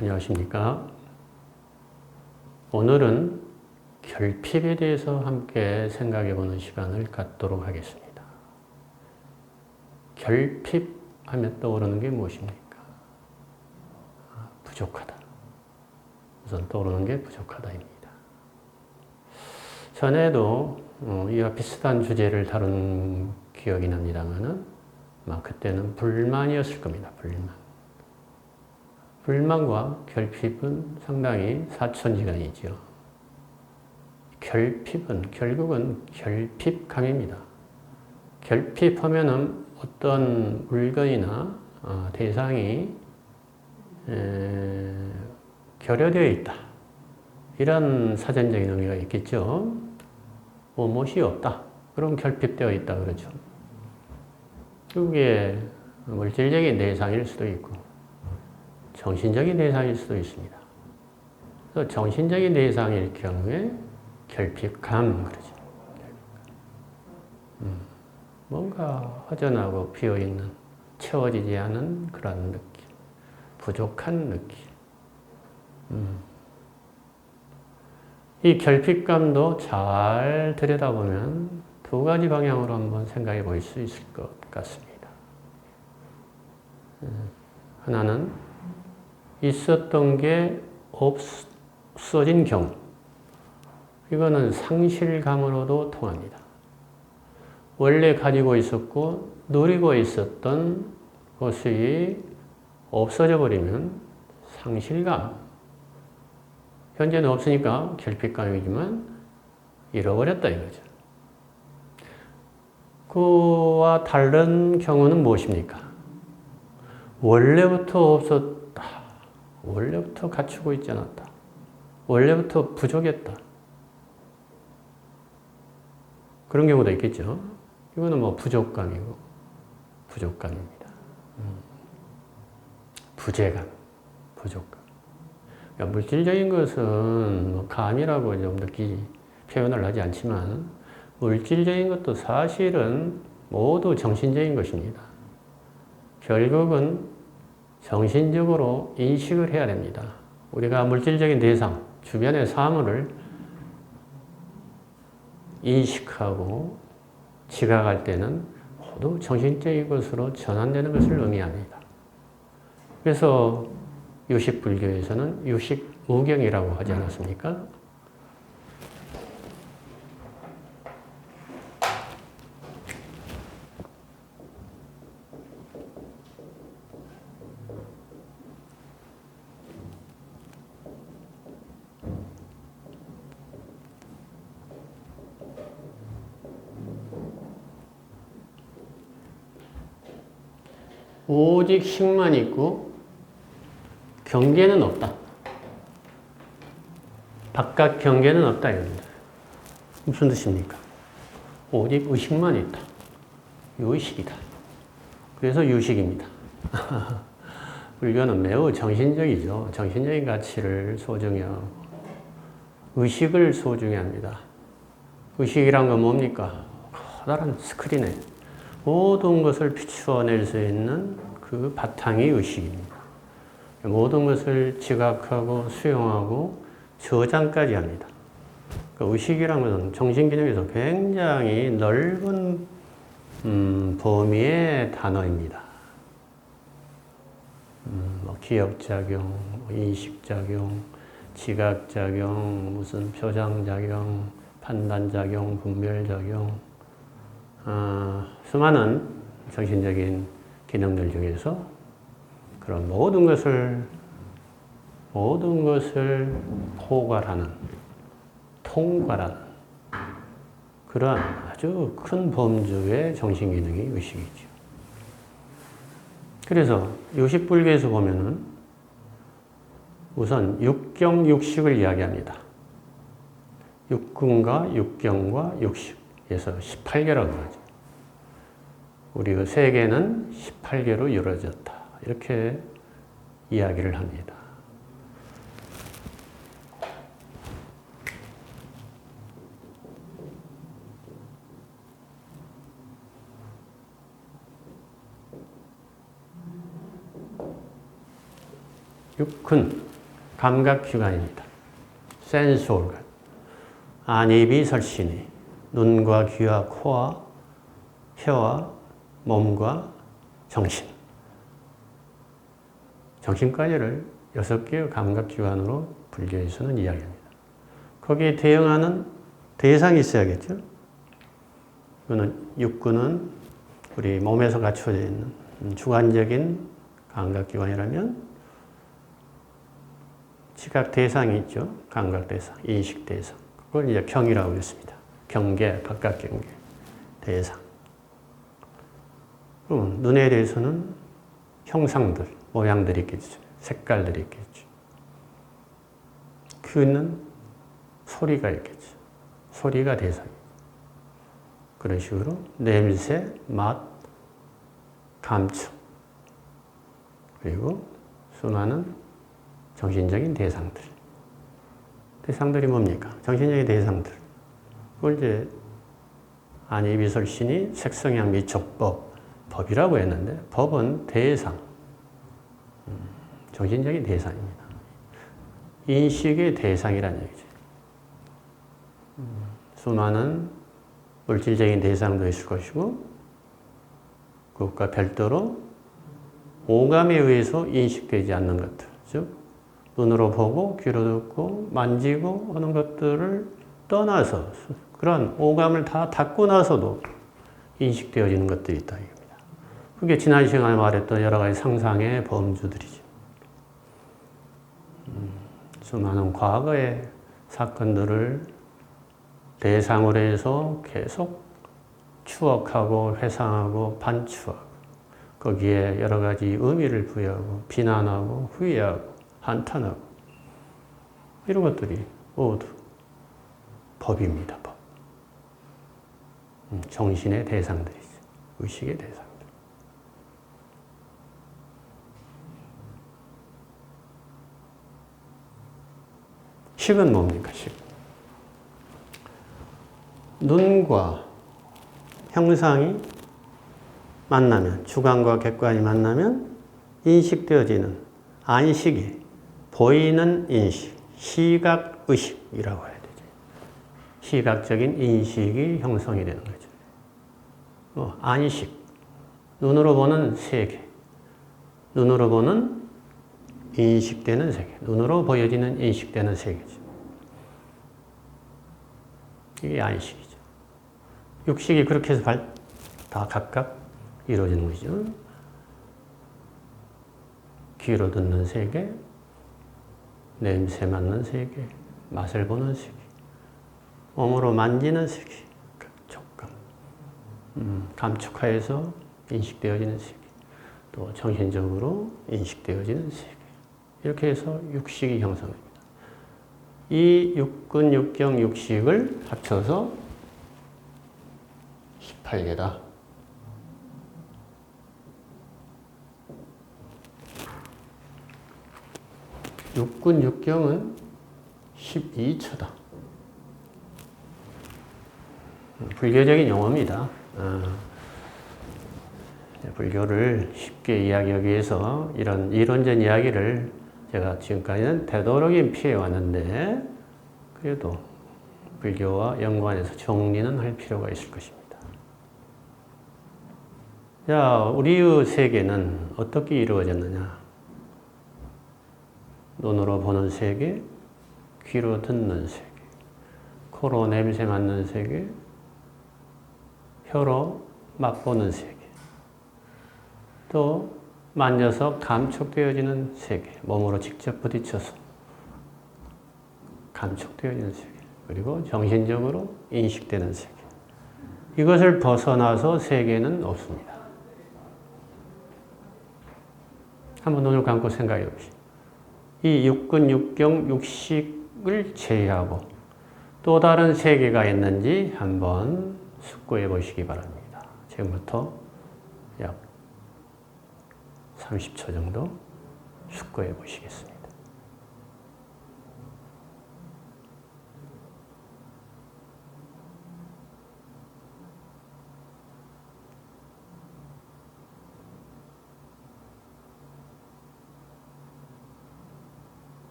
안녕하십니까. 오늘은 결핍에 대해서 함께 생각해 보는 시간을 갖도록 하겠습니다. 결핍 하면 떠오르는 게 무엇입니까? 아, 부족하다. 우선 떠오르는 게 부족하다입니다. 전에도 어, 이와 비슷한 주제를 다룬 기억이 납니다만은 그때는 불만이었을 겁니다. 불만. 불만과 결핍은 상당히 사천지간이죠. 결핍은 결국은 결핍감입니다. 결핍하면은 어떤 물건이나 어, 대상이 결여되어 있다. 이런 사전적인 의미가 있겠죠. 무엇이 없다. 그럼 결핍되어 있다 그러죠. 그게 물질적인 대상일 수도 있고 정신적인 대상일 수도 있습니다. 그래서 정신적인 대상일 경우에 결핍감 그러죠. 음, 뭔가 허전하고 비어 있는 채워지지 않은 그런 느낌, 부족한 느낌. 음. 이 결핍감도 잘 들여다보면 두 가지 방향으로 한번 생각해 볼 수 있을 것 같습니다. 음, 하나는 있었던 게 없어진 경우. 이거는 상실감으로도 통합니다. 원래 가지고 있었고 누리고 있었던 것이 없어져 버리면 상실감. 현재는 없으니까 결핍감이지만 잃어버렸다 이거죠. 그와 다른 경우는 무엇입니까? 원래부터 없었 원래부터 갖추고 있지 않았다. 원래부터 부족했다. 그런 경우도 있겠죠. 이거는 뭐 부족감이고, 부족감입니다. 음. 부재감, 부족감. 그러니까 물질적인 것은 뭐 감이라고 좀 느끼, 표현을 하지 않지만, 물질적인 것도 사실은 모두 정신적인 것입니다. 결국은 정신적으로 인식을 해야 됩니다. 우리가 물질적인 대상, 주변의 사물을 인식하고 지각할 때는 모두 정신적인 것으로 전환되는 것을 의미합니다. 그래서 유식불교에서는 유식무경이라고 하지 않았습니까? 오직 식만 있고 경계는 없다. 바깥 경계는 없다 이겁니다. 무슨 뜻입니까? 오직 의식만 있다. 유식이다. 그래서 유식입니다. 불교는 매우 정신적이죠. 정신적인 가치를 소중히 하고 의식을 소중히 합니다. 의식이란 건 뭡니까? 커다란 스크린에 모든 것을 비추어낼 수 있는 그 바탕이 의식입니다. 모든 것을 지각하고 수용하고 저장까지 합니다. 그 의식이란 것은 정신기능에서 굉장히 넓은 음, 범위의 단어입니다. 음, 뭐 기억작용, 뭐 인식작용, 지각작용, 무슨 표장작용, 판단작용, 분별작용, 어, 수많은 정신적인 기능들 중에서 그런 모든 것을 모든 것을 포괄하는 통괄하는 그러한 아주 큰 범주의 정신 기능이 의식이죠. 그래서 요식불교에서 보면은 우선 육경 육식을 이야기합니다. 육근과 육경과 육식. 그래서 18개라고 하죠. 우리 그 세계는 18개로 이루어졌다. 이렇게 이야기를 합니다. 육근 감각기관입니다. 센스 오르간. 안입이 설신이 눈과 귀와 코와 혀와 몸과 정신. 정신까지를 여섯 개의 감각기관으로 불교에서는 이야기합니다. 거기에 대응하는 대상이 있어야겠죠. 그는 육군은 우리 몸에서 갖춰져 있는 주관적인 감각기관이라면 시각 대상이 있죠. 감각 대상, 인식 대상. 그걸 이제 경이라고 했습니다. 경계, 바깥 경계, 대상. 그럼 눈에 대해서는 형상들, 모양들이 있겠죠. 색깔들이 있겠죠. 귀는 소리가 있겠죠. 소리가 대상이죠. 그런 식으로 냄새, 맛, 감촉, 그리고 수많은 정신적인 대상들. 대상들이 뭡니까? 정신적인 대상들. 그걸 이제 안이비설신이 색성향 미촉법, 법이라고 했는데, 법은 대상, 음, 정신적인 대상입니다. 인식의 대상이라는 얘기죠. 음, 수많은 물질적인 대상도 있을 것이고, 그것과 별도로 오감에 의해서 인식되지 않는 것들, 즉, 눈으로 보고 귀로 듣고 만지고 하는 것들을 떠나서 그런 오감을 다 닫고 나서도 인식되어지는 것들이 있다. 그게 지난 시간에 말했던 여러 가지 상상의 범주들이죠. 음, 수많은 과거의 사건들을 대상으로 해서 계속 추억하고 회상하고 반추하고 거기에 여러 가지 의미를 부여하고 비난하고 후회하고 한탄하고 이런 것들이 모두 법입니다. 법. 음, 정신의 대상들이죠. 의식의 대상들. 식은 뭡니까? 식. 눈과 형상이 만나면, 주관과 객관이 만나면 인식되어지는 안식이 보이는 인식, 시각의식이라고 해야 되죠. 시각적인 인식이 형성이 되는 거죠. 어, 안식, 눈으로 보는 세계, 눈으로 보는 인식되는 세계, 눈으로 보여지는 인식되는 세계죠. 이게 안식이죠. 육식이 그렇게 해서 다 각각 이루어지는 거죠. 귀로 듣는 세계, 냄새 맡는 세계, 맛을 보는 세계, 몸으로 만지는 세계, 촉감, 음, 감촉하여서 인식되어지는 세계, 또 정신적으로 인식되어지는 세계. 이렇게 해서 육식이 형성됩니다. 이 육근, 육경, 육식을 합쳐서 18개다. 육군 육경은 12처다. 불교적인 용어입니다. 어, 불교를 쉽게 이야기하기 위해서 이런 이론적 이야기를 제가 지금까지는 되도록이면 피해왔는데 그래도 불교와 연관해서 정리는 할 필요가 있을 것입니다. 자, 우리의 세계는 어떻게 이루어졌느냐? 눈으로 보는 세계, 귀로 듣는 세계, 코로 냄새 맡는 세계, 혀로 맛보는 세계, 또 만져서 감촉되어지는 세계, 몸으로 직접 부딪혀서 감촉되어지는 세계, 그리고 정신적으로 인식되는 세계. 이것을 벗어나서 세계는 없습니다. 한번 눈을 감고 생각해 보시죠. 이 육근, 육경, 육식을 제외하고 또 다른 세계가 있는지 한번 숙고해 보시기 바랍니다. 지금부터 약 30초 정도 숙고해 보시겠습니다.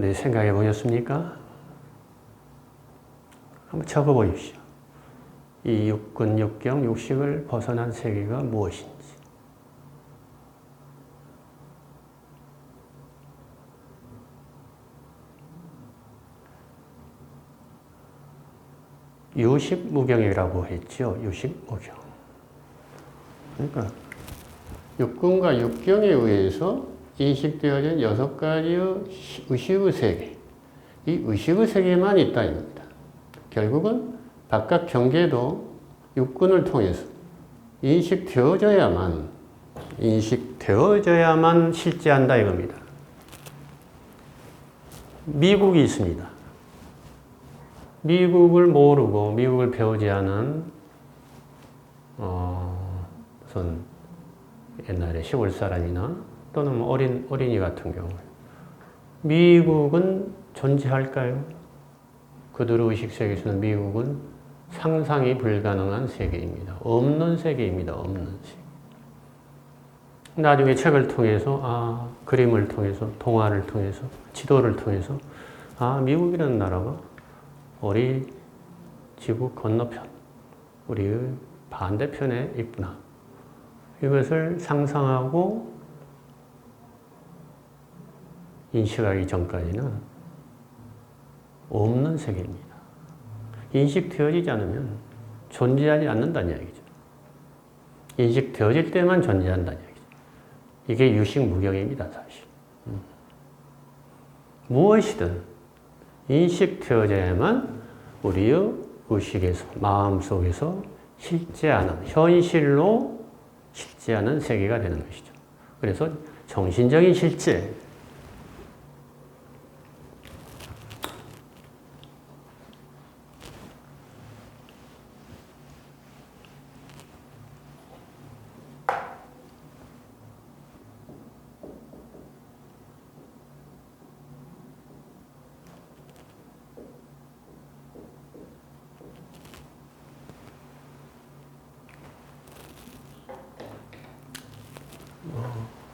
어디 생각해 보셨습니까? 한번 적어 보십시오. 이 육군, 육경, 육식을 벗어난 세계가 무엇인지. 유식무경이라고 했죠. 유식무경. 그러니까 육군과 육경에 의해서 인식되어진 여섯 가지의 의식의 세계. 이 의식의 세계만 있다 입니다. 결국은 바깥 경계도 육군을 통해서 인식되어져야만 인식되어져야만 실제한다 이겁니다. 미국이 있습니다. 미국을 모르고 미국을 배우지 않은 어, 무슨 옛날에 시골 사람이나 또는 뭐 어린 어린이 같은 경우 미국은 존재할까요? 그들의 의식 세계에서는 미국은 상상이 불가능한 세계입니다. 없는 세계입니다. 없는 세계. 나중에 책을 통해서 아 그림을 통해서 동화를 통해서 지도를 통해서 아 미국이라는 나라가 우리 지구 건너편, 우리의 반대편에 있구나. 이것을 상상하고 인식하기 전까지는 없는 세계입니다. 인식되어지지 않으면 존재하지 않는다는 이야기죠. 인식되어질 때만 존재한다는 이야기죠. 이게 유식무경입니다, 사실. 음. 무엇이든 인식되어져야만 우리의 의식에서, 마음속에서 실제하는, 현실로 실제하는 세계가 되는 것이죠. 그래서 정신적인 실제,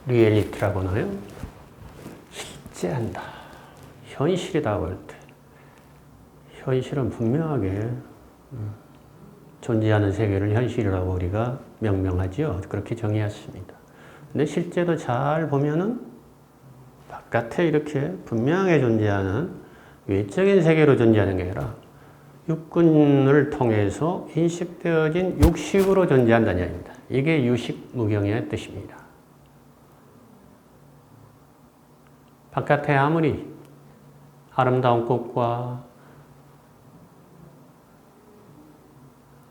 리얼리티라고 하나요? 실제한다. 현실이다 볼 때. 현실은 분명하게 음, 존재하는 세계를 현실이라고 우리가 명명하지요. 그렇게 정의했습니다. 근데 실제도 잘 보면은 바깥에 이렇게 분명하게 존재하는 외적인 세계로 존재하는 게 아니라 육군을 통해서 인식되어진 육식으로 존재한다는 이야기입니다. 이게 유식 무경의 뜻입니다. 바깥에 아무리 아름다운 꽃과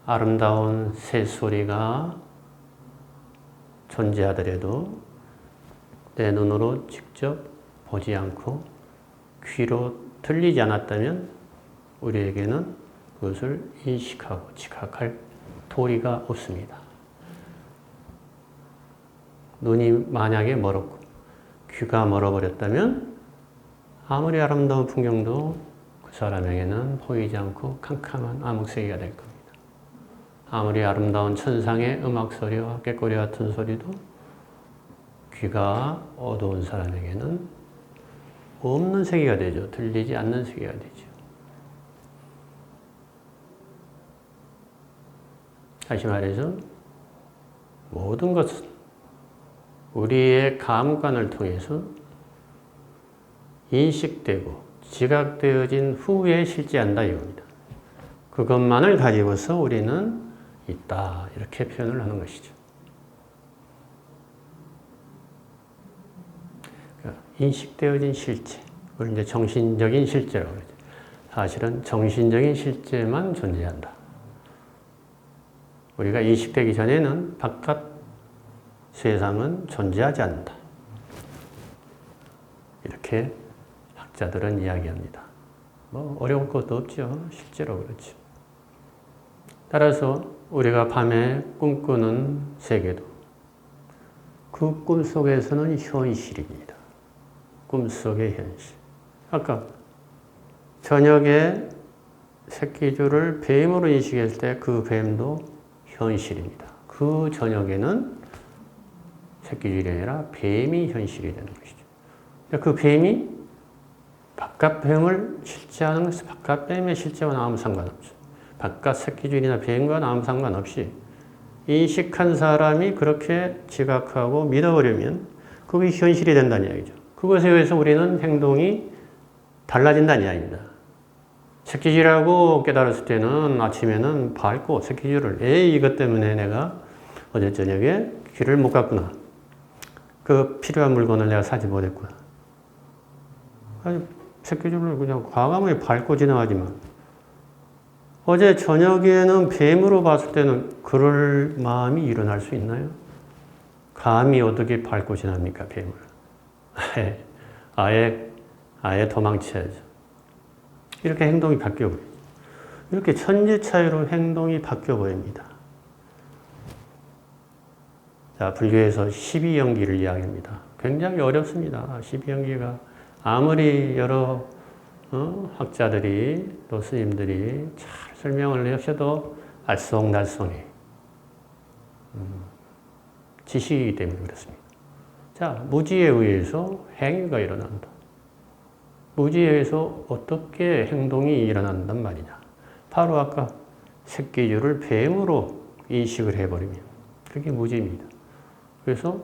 아름다운 새소리가 존재하더라도 내 눈으로 직접 보지 않고 귀로 들리지 않았다면 우리에게는 그것을 인식하고 지각할 도리가 없습니다. 눈이 만약에 멀었고 귀가 멀어버렸다면 아무리 아름다운 풍경도 그 사람에게는 보이지 않고 캄캄한 암흑세계가 될 겁니다. 아무리 아름다운 천상의 음악 소리와 깨꼬리 같은 소리도 귀가 어두운 사람에게는 없는 세계가 되죠. 들리지 않는 세계가 되죠. 다시 말해서 모든 것은 우리의 감관을 통해서 인식되고 지각되어진 후에 실제한다 이겁니다. 그것만을 가지고서 우리는 있다 이렇게 표현을 하는 것이죠. 그러니까 인식되어진 실제, 그걸 이제 정신적인 실제라고 그러죠. 사실은 정신적인 실제만 존재한다. 우리가 인식되기 전에는 바깥 세상은 존재하지 않는다. 이렇게 학자들은 이야기합니다. 뭐 어려울 것도 없죠. 실제로 그렇죠. 따라서 우리가 밤에 꿈꾸는 세계도 그 꿈 속에서는 현실입니다. 꿈 속의 현실. 아까 저녁에 새끼줄을 뱀으로 인식했을 때 그 뱀도 현실입니다. 그 저녁에는 새끼줄이 아니라 뱀이 현실이 되는 것이죠. 그 뱀이 바깥 뱀을 실제하는 것이 바깥 뱀의 실제와는 아무 상관없어. 바깥 새끼줄이나 뱀과는 아무 상관없이 인식한 사람이 그렇게 지각하고 믿어버리면 그게 현실이 된다는 이야기죠. 그것에 의해서 우리는 행동이 달라진다는 이야기입니다. 새끼질하고 깨달았을 때는 아침에는 밝고 새끼질을 에이 이것 때문에 내가 어제 저녁에 길을 못 갔구나. 그 필요한 물건을 내가 사지 못했구나. 아니, 새끼줄을 그냥 과감하게 밟고 지나가지만 어제 저녁에는 뱀으로 봤을 때는 그럴 마음이 일어날 수 있나요? 감히 어떻게 밟고 지납니까, 뱀을? 아예, 아예, 아예 도망쳐야죠. 이렇게 행동이 바뀌어 버리죠. 이렇게 천지 차이로 행동이 바뀌어 버립니다. 자, 불교에서 12연기를 이야기합니다. 굉장히 어렵습니다. 12연기가 아무리 여러 어? 학자들이 또 스님들이 잘 설명을 하셔도 알쏭달쏭해. 음, 지식이기 때문에 그렇습니다. 자, 무지에 의해서 행위가 일어난다. 무지에 의해서 어떻게 행동이 일어난단 말이냐. 바로 아까 새끼줄을 뱀으로 인식을 해버리면 그게 무지입니다. 그래서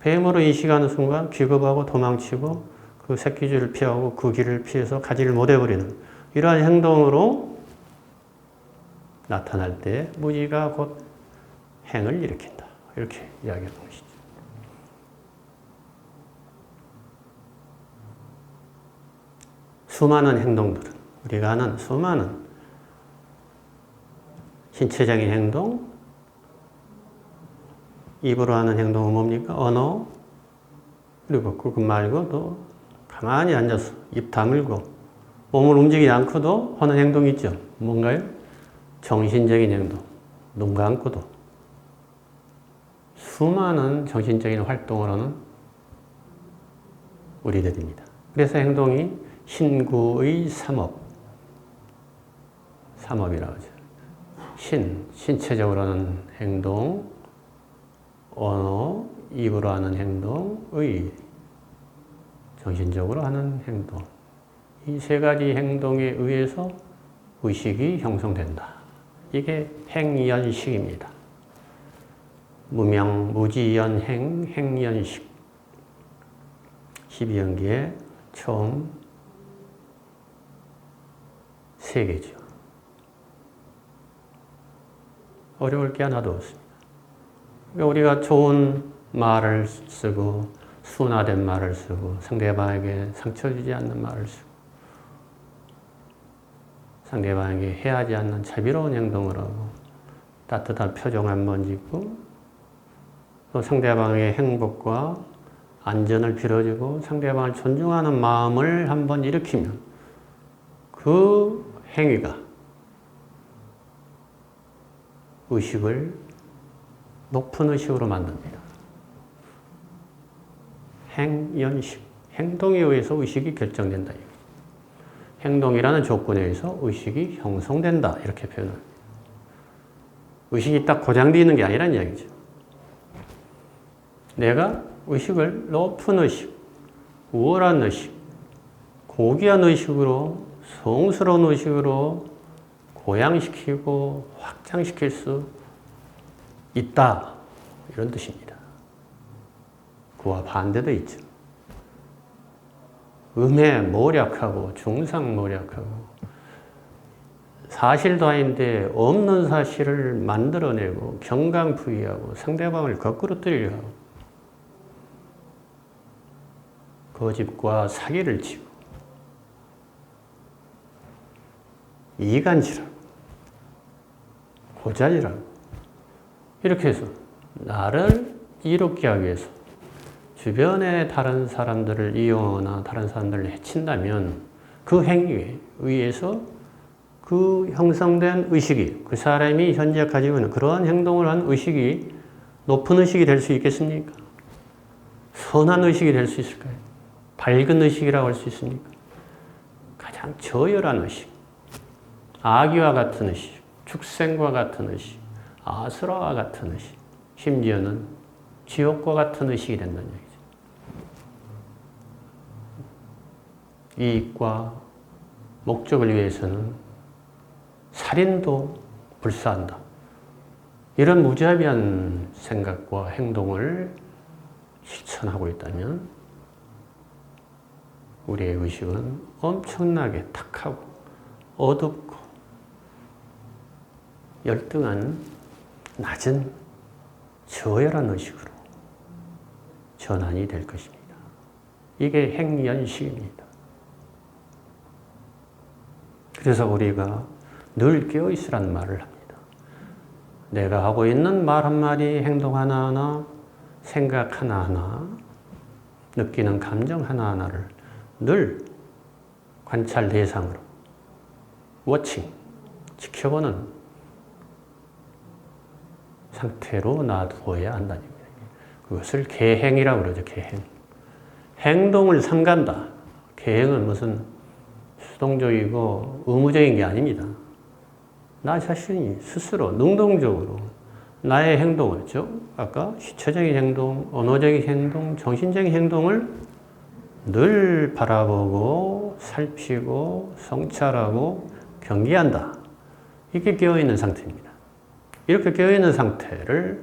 뱀으로 인식하는 순간 기겁하고 도망치고 그 새끼줄을 피하고 그 길을 피해서 가지를 못해버리는 이러한 행동으로 나타날 때 무지가 곧 행을 일으킨다. 이렇게 이야기하는 것이죠. 수많은 행동들은 우리가 하는 수많은 신체적인 행동, 입으로 하는 행동은 뭡니까? 언어, 그리고 그것 말고 또 가만히 앉아서 입 다물고 몸을 움직이지 않고도 하는 행동이 있죠. 뭔가요? 정신적인 행동. 눈 감고도 수많은 정신적인 활동을 하는 우리들입니다. 그래서 행동이 신구의 삼업. 삼업이라고 하죠. 신, 신체적으로 하는 행동, 언어, 입으로 하는 행동, 의, 정신적으로 하는 행동. 이 세 가지 행동에 의해서 의식이 형성된다. 이게 행연식입니다. 무명, 무지연, 행, 행연식. 12연기에 처음 세 개죠. 어려울 게 하나도 없습니다. 우리가 좋은 말을 쓰고 순화된 말을 쓰고 상대방에게 상처 주지 않는 말을 쓰고 상대방에게 해하지 않는 자비로운 행동을 하고 따뜻한 표정 한 번 짓고 또 상대방의 행복과 안전을 빌어주고 상대방을 존중하는 마음을 한번 일으키면 그 행위가 의식을 높은 의식으로 만듭니다. 행연식. 행동에 의해서 의식이 결정된다. 행동이라는 조건에 의해서 의식이 형성된다. 이렇게 표현합니다. 의식이 딱 고장되어 있는 게 아니란 이야기죠. 내가 의식을 높은 의식, 우월한 의식, 고귀한 의식으로, 성스러운 의식으로 고양시키고 확장시킬 수 있다. 이런 뜻입니다. 그와 반대도 있죠. 음해 모략하고 중상 모략하고 사실도 아닌데 없는 사실을 만들어내고 경강부의하고 상대방을 거꾸로 뜨리려 하고 거짓과 사기를 치고 이간질하고 고자질하고 이렇게 해서 나를 이롭게 하기 위해서 주변의 다른 사람들을 이용하거나 다른 사람들을 해친다면 그 행위에 의해서 그 형성된 의식이 그 사람이 현재 가지고 있는 그러한 행동을 한 의식이 높은 의식이 될 수 있겠습니까? 선한 의식이 될 수 있을까요? 밝은 의식이라고 할 수 있습니까? 가장 저열한 의식, 아기와 같은 의식, 축생과 같은 의식, 아수라와 같은 의식, 심지어는 지옥과 같은 의식이 된다는 얘기죠. 이익과 목적을 위해서는 살인도 불사한다. 이런 무자비한 생각과 행동을 실천하고 있다면 우리의 의식은 엄청나게 탁하고 어둡고 열등한 낮은 저열한 의식으로 전환이 될 것입니다. 이게 행연식입니다. 그래서 우리가 늘 깨어있으란 말을 합니다. 내가 하고 있는 말 한마디, 행동 하나하나, 생각 하나하나, 느끼는 감정 하나하나를 늘 관찰 대상으로, 워칭, 지켜보는 상태로 놔두어야 한다는 거예요. 그것을 계행이라고 그러죠, 계행. 행동을 삼간다. 계행은 무슨 수동적이고 의무적인 게 아닙니다. 나 자신이 스스로 능동적으로 나의 행동을, 즉, 아까 시체적인 행동, 언어적인 행동, 정신적인 행동을 늘 바라보고, 살피고, 성찰하고, 경계한다. 이게 깨어있는 상태입니다. 이렇게 깨어있는 상태를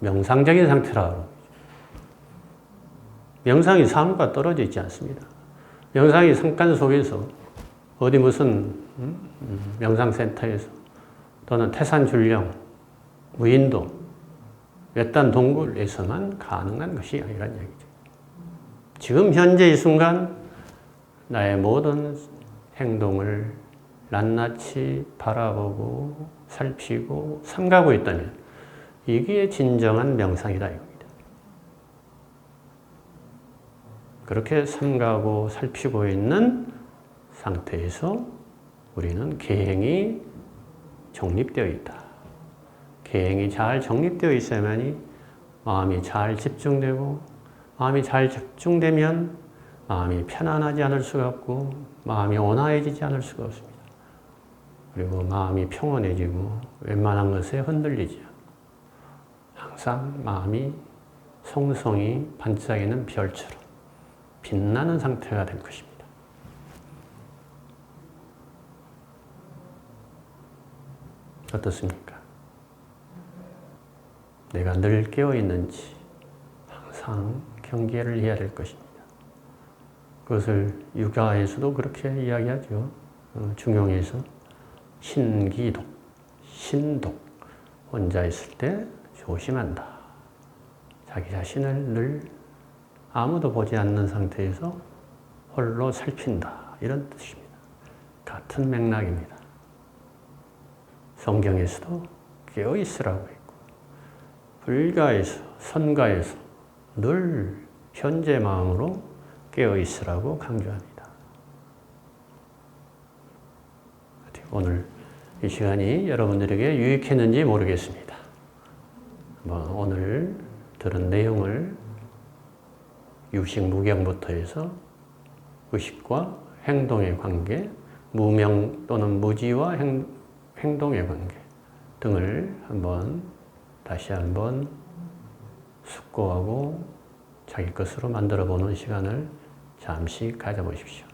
명상적인 상태라고. 명상이 삶과 떨어져 있지 않습니다. 명상이 상관 속에서 어디 무슨 음? 명상센터에서 또는 태산줄령, 무인도, 외딴 동굴에서만 가능한 것이 아니란 얘기죠. 지금 현재 이 순간 나의 모든 행동을 낱낱이 바라보고 살피고 삼가고 있다면 이게 진정한 명상이다 이겁니다. 그렇게 삼가고 살피고 있는 상태에서 우리는 계행이 정립되어 있다. 계행이 잘 정립되어 있어야만이 마음이 잘 집중되고 마음이 잘 집중되면 마음이 편안하지 않을 수가 없고 마음이 온화해지지 않을 수가 없습니다. 그리고 마음이 평온해지고 웬만한 것에 흔들리지 항상 마음이 성성이 반짝이는 별처럼 빛나는 상태가 될 것입니다. 어떻습니까? 내가 늘 깨어 있는지 항상 경계를 해야 될 것입니다. 그것을 육아에서도 그렇게 이야기하죠. 어, 중용에서 신기독, 신독 혼자 있을 때 조심한다. 자기 자신을 늘 아무도 보지 않는 상태에서 홀로 살핀다. 이런 뜻입니다. 같은 맥락입니다. 성경에서도 깨어 있으라고 했고, 불가에서, 선가에서 늘 현재 마음으로 깨어 있으라고 강조합니다. 오늘 이 시간이 여러분들에게 유익했는지 모르겠습니다. 뭐 오늘 들은 내용을 유식 무경부터 해서 의식과 행동의 관계, 무명 또는 무지와 행, 행동의 관계 등을 한번 다시 한번 숙고하고 자기 것으로 만들어 보는 시간을 잠시 가져보십시오.